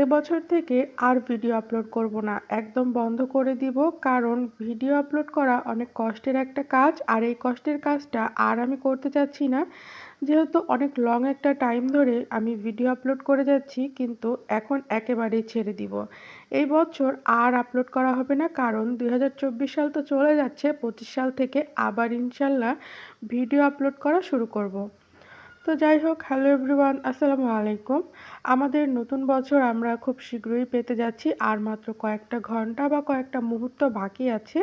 এবছর থেকে আর video upload করব না। একদম বন্ধ করে দিব, কারণ ভিডিও আপলোড করা অনেক কষ্টের একটা কাজ, আর এই কষ্টের কাজটা আর আমি করতে চাচ্ছি না। যেহেতু অনেক লং একটা টাইম ধরে আমি ভিডিও আপলোড করে যাচ্ছি, কিন্তু এখন একেবারেই ছেড়ে দিব। এই বছর আর আপলোড করা হবে না, কারণ দু হাজার চব্বিশ সাল তো চলে যাচ্ছে, পঁচিশ সাল থেকে আবার ইনশাল্লাহ ভিডিও আপলোড করা শুরু করব। তো যাই হোক হ্যালো এভরিওয়ান আসসালামু আলাইকুম। আমাদের নতুন বছর আমরা খুব শীঘ্রই পেতে যাচ্ছি, আর মাত্র কয়েকটা ঘণ্টা বা কয়েকটা মুহূর্ত বাকি আছে।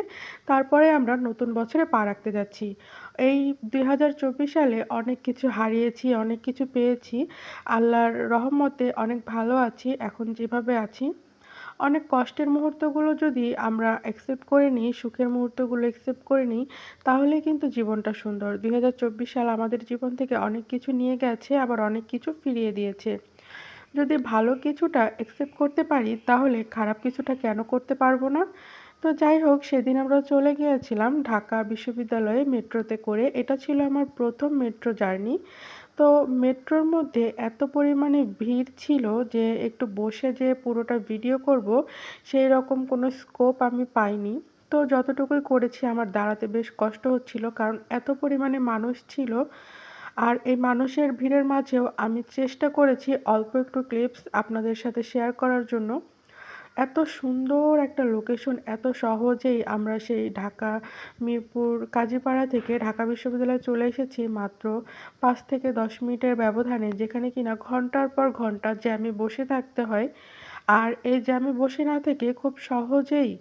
তারপরে আমরা নতুন বছরে পা রাখতে যাচ্ছি। এই দুই হাজার চব্বিশ সালে অনেক কিছু হারিয়েছি, অনেক কিছু পেয়েছি। আল্লাহর রহমতে অনেক ভালো আছি, এখন যেভাবে আছি অনেক কষ্টের মুহূর্তগুলো যদি আমরা অ্যাকসেপ্ট করে নিই, সুখের মুহূর্তগুলো অ্যাকসেপ্ট করে নিই তাহলে কিন্তু জীবনটা সুন্দর। দুই হাজার চব্বিশ সাল আমাদের জীবন থেকে অনেক কিছু নিয়ে গেছে, আবার অনেক কিছু ফিরিয়ে দিয়েছে। যদি ভালো কিছুটা অ্যাকসেপ্ট করতে পারি, তাহলে খারাপ কিছুটা কেন করতে পারব না? তো যাই হোক, সেদিন আমরা চলে গিয়েছিলাম ঢাকা বিশ্ববিদ্যালয়ে মেট্রোতে করে। এটা ছিল আমার প্রথম মেট্রো জার্নি। তো মেট্রোর মধ্যে এত পরিমাণে ভিড় ছিল যে একটু বসে যে পুরোটা ভিডিও করব, সেই রকম কোনো স্কোপ আমি পাইনি। তো যতটুকুই করেছি আমার দাঁড়াতে বেশ কষ্ট হচ্ছিল, কারণ এত পরিমাণে মানুষ ছিল। আর এই মানুষের ভিড়ের মাঝেও আমি চেষ্টা করেছি অল্প একটু ক্লিপস আপনাদের সাথে শেয়ার করার জন্য। এত সুন্দর একটা লোকেশন এত সহজেই আমরা সেই ঢাকা, মিরপুর, কাজীপাড়া থেকে ঢাকা বিশ্ববিদ্যালয়ে চলে এসেছি মাত্র পাঁচ থেকে দশ মিনিটের ব্যবধানে, যেখানে কিনা ঘণ্টার পর ঘণ্টা জ্যামে বসে থাকতে হয়। আর এই জ্যামে বসে না থেকে খুব সহজেই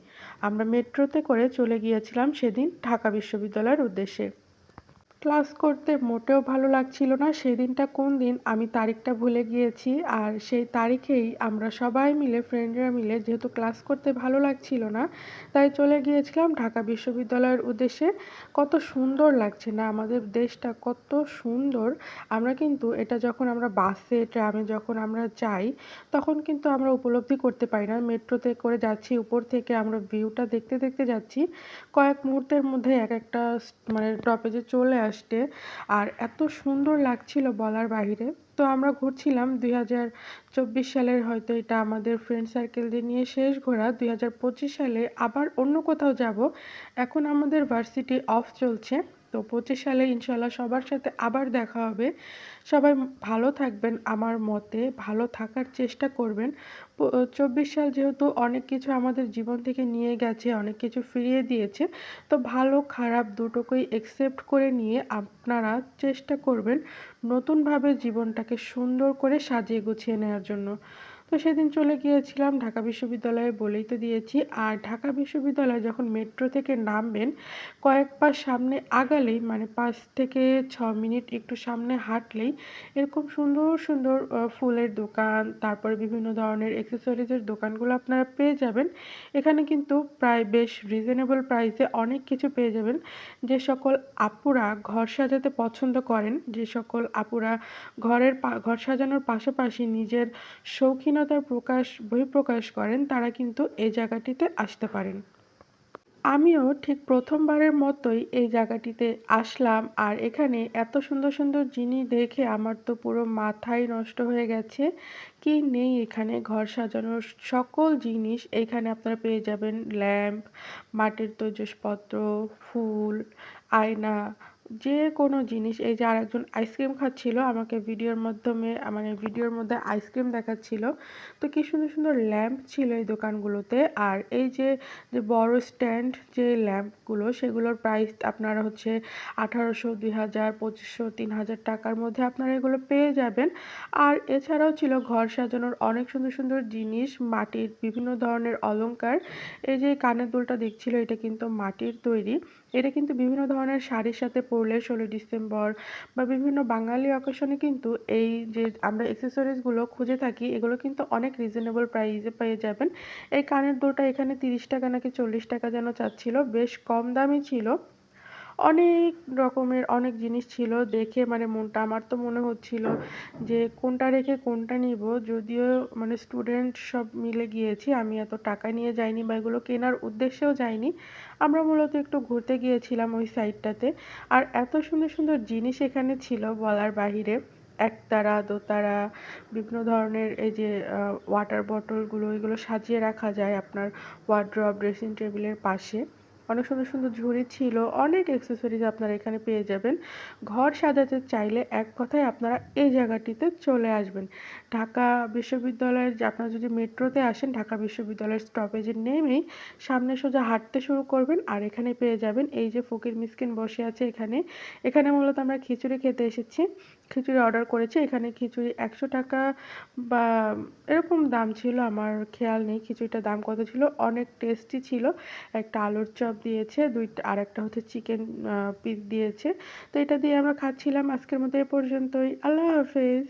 আমরা মেট্রোতে করে চলে গিয়েছিলাম সেদিন ঢাকা বিশ্ববিদ্যালয়ের উদ্দেশ্যে। ক্লাস করতে মোটেও ভালো লাগছিল না। সেদিনটা কোন দিন আমি তারিখটা ভুলে গিয়েছি আর সেই তারিখেই আমরা সবাই মিলে ফ্রেন্ডরা মিলে যেহেতু ক্লাস করতে ভালো লাগছিল না, তাই চলে গিয়েছিলাম ঢাকা বিশ্ববিদ্যালয়ের উদ্দেশ্যে। কত সুন্দর লাগছে না আমাদের দেশটা, কত সুন্দর। আমরা কিন্তু এটা যখন আমরা বাসে, ট্রামে যখন আমরা যাই, তখন কিন্তু আমরা উপলব্ধি করতে পারি না। মেট্রোতে করে যাচ্ছি, উপর থেকে আমরা ভিউটা দেখতে দেখতে যাচ্ছি। কয়েক মুহূর্তের মধ্যে এক একটা মানে টপেজে চলে আসতে আর এত সুন্দর লাগছিল বলার বাহিরে। তো আমরা ঘুরছিলাম দুই হাজার চব্বিশ সালের হয়তো এটা আমাদের ফ্রেন্ড সার্কেলদের নিয়ে শেষ ঘোরা। দুই হাজার পঁচিশ সালে আবার অন্য কোথাও যাব। এখন আমাদের ভার্সিটি অফ চলছে। তো পঁচিশ সালে ইনশাল্লাহ সবার সাথে আবার দেখা হবে। সবাই ভালো থাকবেন আমার মতে, ভালো থাকার চেষ্টা করবেন। চব্বিশ সাল যেহেতু অনেক কিছু আমাদের জীবন থেকে নিয়ে গেছে, অনেক কিছু ফিরিয়ে দিয়েছে, তো ভালো, খারাপ দুটোকেই একসেপ্ট করে নিয়ে আপনারা চেষ্টা করবেন নতুনভাবে জীবনটাকে সুন্দর করে সাজিয়ে গুছিয়ে নেওয়ার জন্য। তো সেদিন চলে গিয়েছিলাম ঢাকা বিশ্ববিদ্যালয়ে বলেই তো দিয়েছি। আর ঢাকা বিশ্ববিদ্যালয়ে যখন মেট্রো থেকে নামবেন, কয়েক পা সামনে আগালেই মানে পাঁচ থেকে ছ মিনিট একটু সামনে হাঁটলেই, এরকম সুন্দর সুন্দর ফুলের দোকান, তারপরে বিভিন্ন ধরনের অ্যাক্সেসরিজের দোকানগুলো আপনারা পেয়ে যাবেন। এখানে কিন্তু প্রায় বেশ রিজনেবল প্রাইসে অনেক কিছু পেয়ে যাবেন। যে সকল আপুরা ঘর সাজাতে পছন্দ করেন, যে সকল আপুরা ঘরের ঘর সাজানোর পাশাপাশি নিজের শৌখিন স্বাধীনতার প্রকাশ, বহিঃপ্রকাশ করেন, তারা কিন্তু এই জায়গাটিতে আসতে পারেন। আমিও ঠিক প্রথমবারের মতোই এই জায়গাটিতে আসলাম, আর এখানে এত সুন্দর সুন্দর জিনিস দেখে আমার তো পুরো মাথাই নষ্ট হয়ে গেছে। কি নেই এখানে ঘর সাজানোর সকল জিনিস। এখানে আপনারা পেয়ে যাবেন ল্যাম্প, মাটির তৈজসপত্র, ফুল, আয়না যে কোনো জিনিস, এই যে আরেকজন আইসক্রিম খাচ্ছিল, আমাকে ভিডিওর মাধ্যমে মানে ভিডিওর মধ্যে আইসক্রিম দেখাচ্ছিল। তো কি সুন্দর সুন্দর ল্যাম্প ছিল এই দোকানগুলোতে। আর এই যে যে বড় স্ট্যান্ড, যে ল্যাম্পগুলো, সেগুলোর প্রাইস আপনারা হচ্ছে আঠারোশো দুই হাজার পঁচিশশো তিন হাজার টাকার মধ্যে আপনারা এগুলো পেয়ে যাবেন। আর এছাড়াও ছিল ঘর সাজানোর অনেক সুন্দর সুন্দর জিনিস, মাটির বিভিন্ন ধরনের অলংকার। এই যে কানের দুলটা দেখছিল, এটা কিন্তু মাটির তৈরি। এটা কিন্তু বিভিন্ন ধরনের শাড়ির সাথে পরলে ষোলো ডিসেম্বর বা বিভিন্ন বাঙালি অকেশনে কিন্তু এই যে আমরা অ্যাক্সেসরিজগুলো খুঁজে থাকি, এগুলো কিন্তু অনেক রিজনেবল প্রাইসে পেয়ে যাবেন। এই কানের দুলটা এখানে তিরিশ টাকা নাকি চল্লিশ টাকা যেন চাচ্ছিল, বেশ কম দামি ছিল। অনেক রকমের অনেক জিনিস ছিল দেখে মানে মনটা, আমার তো মনে হচ্ছিল যে কোনটা রেখে কোনটা নিব, যদিও মানে স্টুডেন্ট সব মিলে গিয়েছি, আমি এত টাকা নিয়ে যাইনি বা এগুলো কেনার উদ্দেশ্যেও যাইনি। আমরা মূলত একটু ঘুরতে গিয়েছিলাম ওই সাইডটাতে আর এত সুন্দর সুন্দর জিনিস এখানে ছিল বলার বাহিরে, একতারা, দোতারা, বিভিন্ন ধরনের এই যে ওয়াটার বটলগুলো এগুলো সাজিয়ে রাখা যায় আপনার ওয়ার্ড্রপ ড্রেসিং টেবিলের পাশে। অনেক সুন্দর সুন্দর ঝুড়ি ছিল, অনেক অ্যাক্সেসরিজ আপনারা এখানে পেয়ে যাবেন। ঘর সাজাতে চাইলে এক কথায় আপনারা এই জায়গাটিতে চলে আসবেন। ঢাকা বিশ্ববিদ্যালয়ের আপনারা যদি মেট্রোতে আসেন, ঢাকা বিশ্ববিদ্যালয়ের স্টপেজে নেমেই সামনে সোজা হাঁটতে শুরু করবেন আর এখানে পেয়ে যাবেন এই যে ফকির মিসকিন বসে আছে এখানে। এখানে মূলত আমরা খিচুড়ি খেতে এসেছি। খিচুড়ি অর্ডার করেছি। এখানে খিচুড়ি একশো টাকা বা এরকম দাম ছিল, আমার খেয়াল নেই খিচুড়িটার দাম কত ছিল। অনেক টেস্টি ছিল। একটা আলুর চপ দিয়েছে, দুইটা আর একটা হচ্ছে চিকেন পিস দিয়েছে। তো এটা দিয়ে আমরা খাচ্ছিলাম। আজকের মতো এ পর্যন্তই। আল্লাহ হাফেজ।